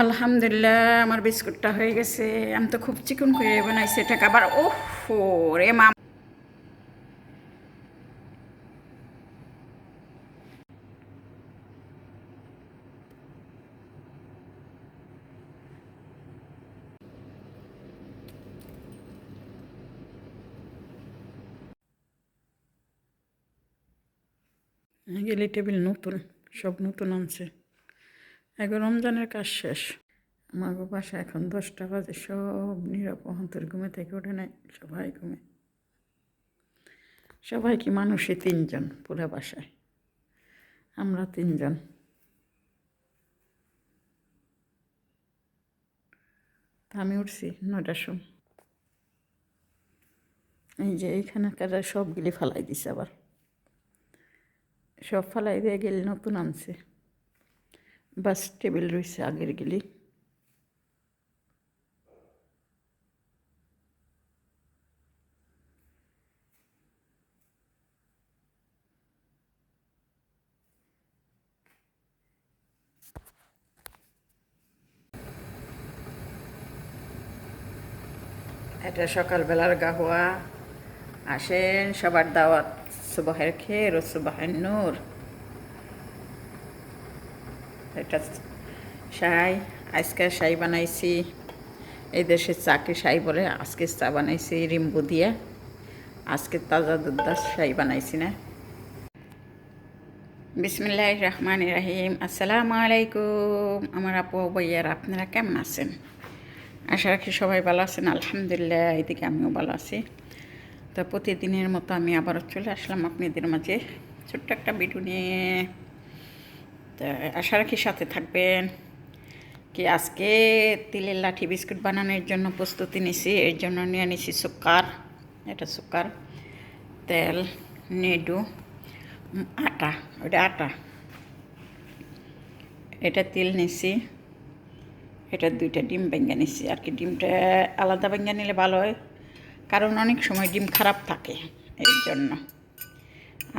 আলহামদুলিল্লাহ, আমার বিস্কুটটা হয়ে গেছে। আমি তো খুব চিকন করে বানাইছি এটাকে আবার ও রে মা। গেলি টেবিল নতুন, সব নতুন আনছে। এখন রমজানের কাজ শেষ। আমার বাসা এখন দশটা বাজে, সব নিরাপহন্তর ঘুমে থেকে ওঠে নাই, সবাই ঘুমে। সবাই কি মানুষই তিনজন পুরো বাসায়? আমরা তিনজন। আমি উঠছি, নয়টার সময়। এই যে এইখানে এইখানকার সবগুলি ফালাই দিছে আবার। সব ফালাই দিয়ে গেলে নতুন আনছে। বাস টেবিল রয়েছে আগের গেলি। এটা সকালবেলার গাহুয়া। আসেন, সবার দাওয়াত। সুবাহের খের ও সুবাহের নূর। এটা আজকে শাই বানাইছি। এই দেশের চাকে শাই বলে আজকে চা বানাইছি, রিম্বু দিয়ে। আজকে তাজা দুধদাস শাই বানাইছি না। বিসমিল্লাহ রহমান রাহিম। আসসালামু আলাইকুম। আমার আপু ভাইয়ার, আপনারা কেমন আছেন? আশা রাখি সবাই ভালো আছেন। আলহামদুলিল্লাহ এদিকে আমিও ভালো আছি। তো প্রতিদিনের মতো আমি আবারও চলে আসলাম আপনাদের মাঝে ছোট্ট একটা ভিডিও নিয়ে। আশা রাখি সাথে থাকবেন। কি আজকে তিলের লাঠি বিস্কুট বানানোর জন্য প্রস্তুতি নিছি, এর জন্য নিয়ে নিছি সুকার এটা সুকার তেল, নেডু আটা ওটা আটা। এটা তিল নিছি, এটা দুইটা ডিম ভেঙে নিছি। আর কি ডিমটা আলাদা ভেঙে নিলে ভালো হয়, কারণ অনেক সময় ডিম খারাপ থাকে, এর জন্য।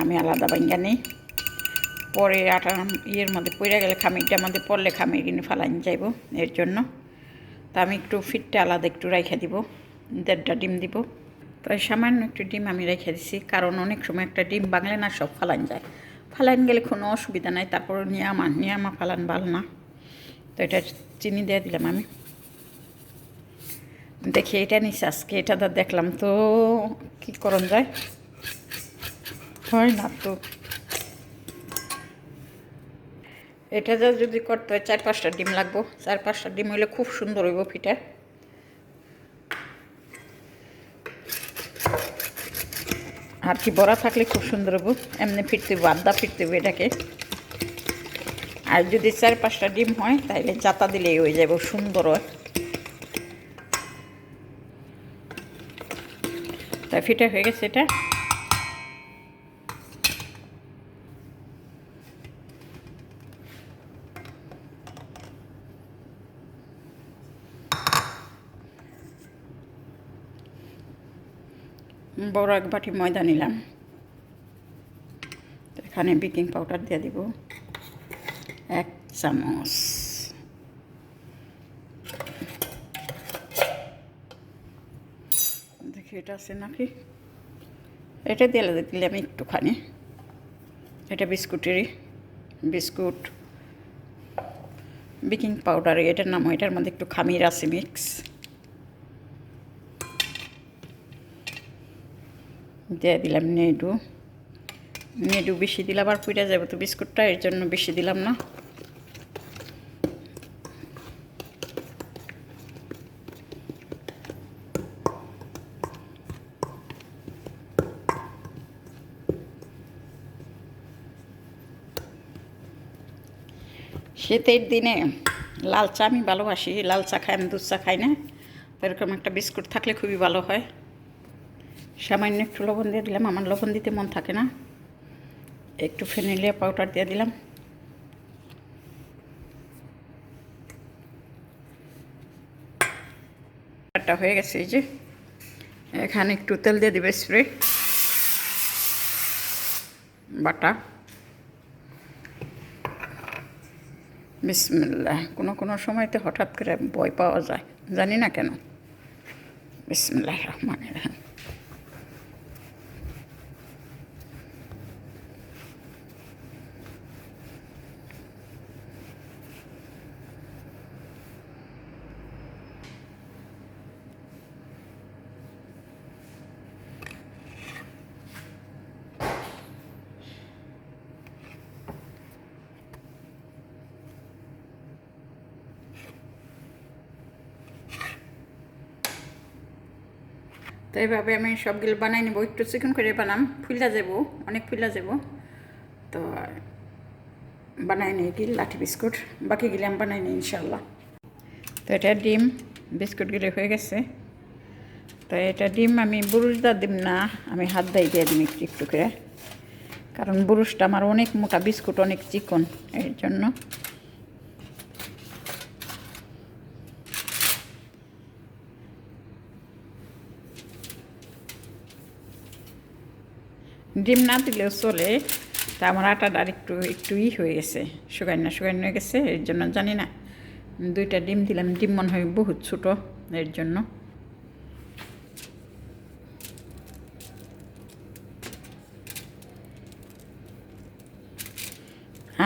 আমি আলাদা ভেঙে নিই। পরে আটা ইয়ের মধ্যে পড়ে গেলে খামিরটার মধ্যে পড়লে খামির কিনে ফালাইন যাইব এর জন্য। তা আমি একটু ফিটটা আলাদা একটু রেখে দিব, দেড়টা ডিম দিব। তো সামান্য একটু ডিম আমি রেখে দিছি, কারণ অনেক সময় একটা ডিম বাংলে না সব ফালান যায়। ফালাইন গেলে কোনো অসুবিধা নাই তারপর নিয়ামা নিয়ামা ফালান ভালো না। তো এটা চিনি দিয়ে দিলাম আমি। দেখি এটা নিছি আজকে, এটা দেখলাম তো কি করণ যায়? হয় না তো। এটা যা যদি করতে হয়, চার পাঁচটা ডিম লাগবো। চার পাঁচটা ডিম হইলে খুব সুন্দর হইব পিঠা আর কি, বড়া থাকলে খুব সুন্দর হইব। এমনি ফিরতে হইব, আদা ফিরতে হইব এটাকে। আর যদি চার পাঁচটা ডিম হয় তাহলে জাতা দিলেই হয়ে যাবে সুন্দর হয়। তা ফিটা হয়ে গেছে এটা। বড় এক বাটি ময়দা নিলাম। এখানে বেকিং পাউডার দিয়ে দিব এক চামচ। দেখি এটা আছে নাকি? এটা দিয়ে দিলে আমি একটুখানি। এটা বিস্কুটেরই বিস্কুট। বেকিং পাউডার, এটার নাম, এটার মধ্যে একটু খামির আছে মিক্স। দিয়ে দিলাম নেডু। নেডু বেশি দিলে আবার পুড়ে যাবে, তো বিস্কুটটা এর জন্য বেশি দিলাম না। শীতের দিনে লাল চা আমি ভালোবাসি, লাল চা খাই, আমি দুধ চা খাই না। এরকম একটা বিস্কুট থাকলে খুবই ভালো হয়। সামান্য একটু লবণ দিয়ে দিলাম। আমার লবণ দিতে মন থাকে না। একটু ফেনিলিয়া পাউডার দিয়ে দিলাম। একটা হয়ে গেছে এই যে। এখানে একটু তেল দিয়ে দিবে স্প্রে বাটা। বিসমিল্লাহ। কোনো কোনো সময়তে হঠাৎ করে ভয় পাওয়া যায়। জানি না কেন। বিসমিল্লাহ রহমান তো এইভাবে আমি সবগুলো বানাই নিব। একটু চিকন করে বানাম ফুলা যাব, অনেক ফুলা যাব। তো বানাই নিই কি, লাঠি বিস্কুট। বাকিগুলি আমি বানাই নিই ইনশাল্লাহ তো এটা ডিম, বিস্কুটগুলি হয়ে গেছে। তো এটা ডিম আমি বুরুষদা দিম না, আমি হাত দাই দিয়ে দিম একটু একটু করে। কারণ বুরুষটা আমার অনেক মোটা, বিস্কুট অনেক চিকন, এর জন্য। ডিম না দিলেও চলে, তা আমার আটাটা একটু একটু ই হয়ে গেছে শুকান্য শুকান্য হয়ে গেছে, এর জন্য জানি না। দুইটা ডিম দিলাম, ডিম মনে হয় বহুত ছোটো, এর জন্য।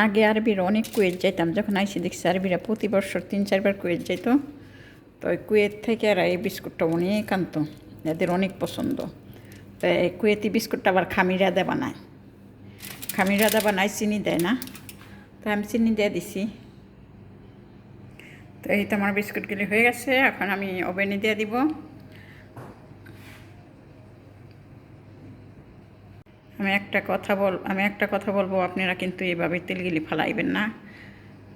আগে আরবির অনেক কুয়েত যাইতাম, যখন আইসি দেখছি আরবিরা প্রতি বছর তিন, চারবার কুয়েত যাইতো, তো ওই কুয়েত থেকে আর এই বিস্কুটটা অনেক আনতো, এদের অনেক পছন্দ। তো এই কুয়েতি বিস্কুটটা আবার খামিরা খামিরাদা বানায়। খামিরাদা বানায়, চিনি দেয় না। তো আমি চিনি দিয়ে দিছি। তো এই তো আমার বিস্কুটগুলি হয়ে গেছে, এখন আমি ওভেনে দিয়ে দিব। আমি একটা কথা বল, আমি একটা কথা বলব, আপনারা কিন্তু এভাবে তেলগুলি ফালাইবেন না।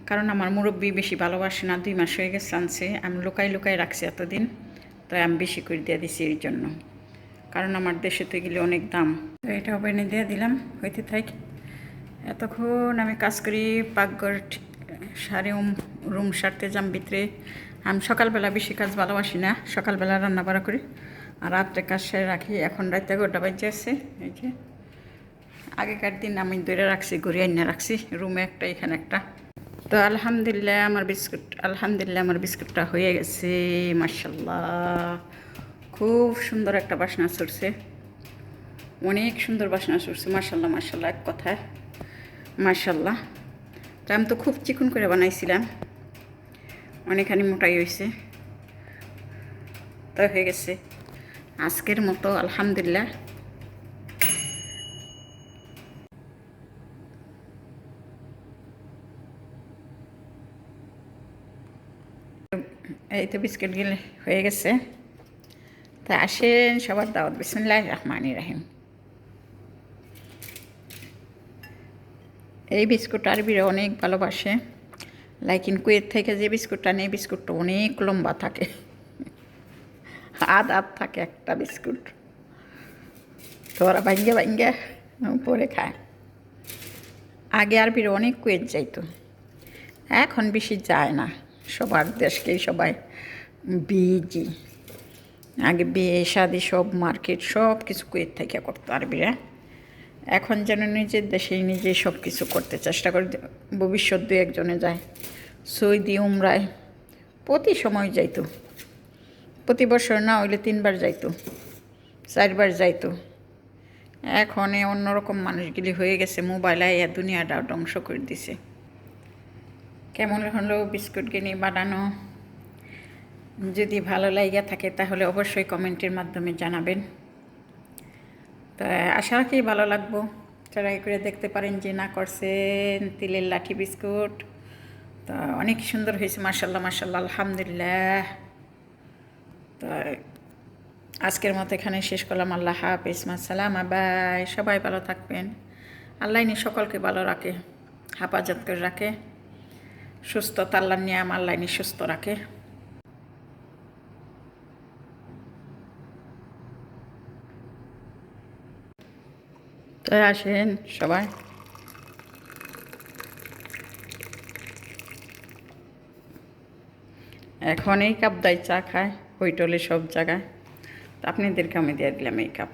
কারণ আমার মুরব্বী বেশি ভালোবাসে না, দুই মাস হয়ে গেছে আনছে। আমি লুকাই লুকাই রাখছি এতদিন, তাই আমি বেশি করে দিয়ে দিছি এই জন্য। কারণ আমার দেশে তো এগুলি অনেক দাম। তো এটা ওভেনে দিয়ে দিলাম, হইতে থাক। এতক্ষণ আমি কাজ করি পাকঘর সারে রুম সারতে যাম ভিতরে। আমি সকালবেলা বেশি কাজ ভালোবাসি না, সকালবেলা রান্না বাড়া করি। আর রাত্রে কাজ সেরে রাখি, এখন রাতে গোটা বাজে আছে, এই যে। আগেকার দিন আমি ধরে রাখছি ঘুরিয়ে এনে রাখছি, রুমে একটা, এখানে একটা। তো আলহামদুলিল্লাহ আমার বিস্কুট, আলহামদুলিল্লাহ আমার বিস্কুটটা হয়ে গেছে মার্শাল্লাহ খুব সুন্দর একটা বাসনা ছুটছে অনেক সুন্দর বাসনা ছুটছে মার্শাল্লাহ মার্শাল্লাহ এক কথায়। মার্শাল্লাহ তা আমি তো খুব চিকন করে বানাইছিলাম। অনেকখানি মোটাই হয়েছে তো হয়ে গেছে। আজকের মতো আলহামদুলিল্লাহ। এই তো বিস্কিটগুলো হয়ে গেছে। তা আসেন, সবার দাওয়াত বিসমুল্লাহ রহমান রাহিম। এই বিস্কুট আরবিরা অনেক ভালোবাসে। লাইকিন কুয়েত থেকে যে বিস্কুটটা নেই বিস্কুটটা অনেক লম্বা থাকে। আধ আধ থাকে একটা বিস্কুট। তো ওরা ভাঙ্গে ভাঙ্গে পরে খায়। আগে আরবিরা অনেক কুয়েত যাইতো। এখন বেশি যায় না। সবার দেশকেই সবাই বিজি আগে বিয়ে, শাদি সব, মার্কেট সব কিছু কুয়েত থেকে করতো আরবিরা এখন যেন নিজের দেশেই নিজেই সব কিছু করতে চেষ্টা করে, ভবিষ্যৎ দু একজনে যায়। সৌদি, উমরায়, প্রতি সময় যাইতো। প্রতি বছর না হইলে তিনবার যাইতো, চারবার যাইতো। এখন অন্যরকম মানুষগুলি হয়ে গেছে, মোবাইল আইয়া দুনিয়াটা ধ্বংস করে দিছে। কেমন হলো বিস্কুট কিনে বানানো? যদি ভালো লাগিয়া থাকে তাহলে অবশ্যই কমেন্টের মাধ্যমে জানাবেন। তো আশা রাখি ভালো লাগবো। ট্রাই করে দেখতে পারেন যে না করছেন তিলের লাঠি বিস্কুট। তো অনেক সুন্দর হয়েছে মার্শাল্লাহ মার্শাল্লাহ আলহামদুলিল্লাহ। তো আজকের মতো এখানে শেষ করলাম। আল্লাহ হাফিজ সালাম বাই সবাই ভালো থাকবেন। আল্লাহ নিয়ে সকলকে ভালো রাখে, হাফাজত করে রাখে। সুস্থতা আল্লাহ নিয়াম আল্লাহ নিয়ে সুস্থ রাখে। তো আসেন সবাই। এখন এই কাপ দেয় চা খায় হইটলে সব জায়গায়। তো আপনাদেরকে আমি দিয়ে দিলাম এই কাপ।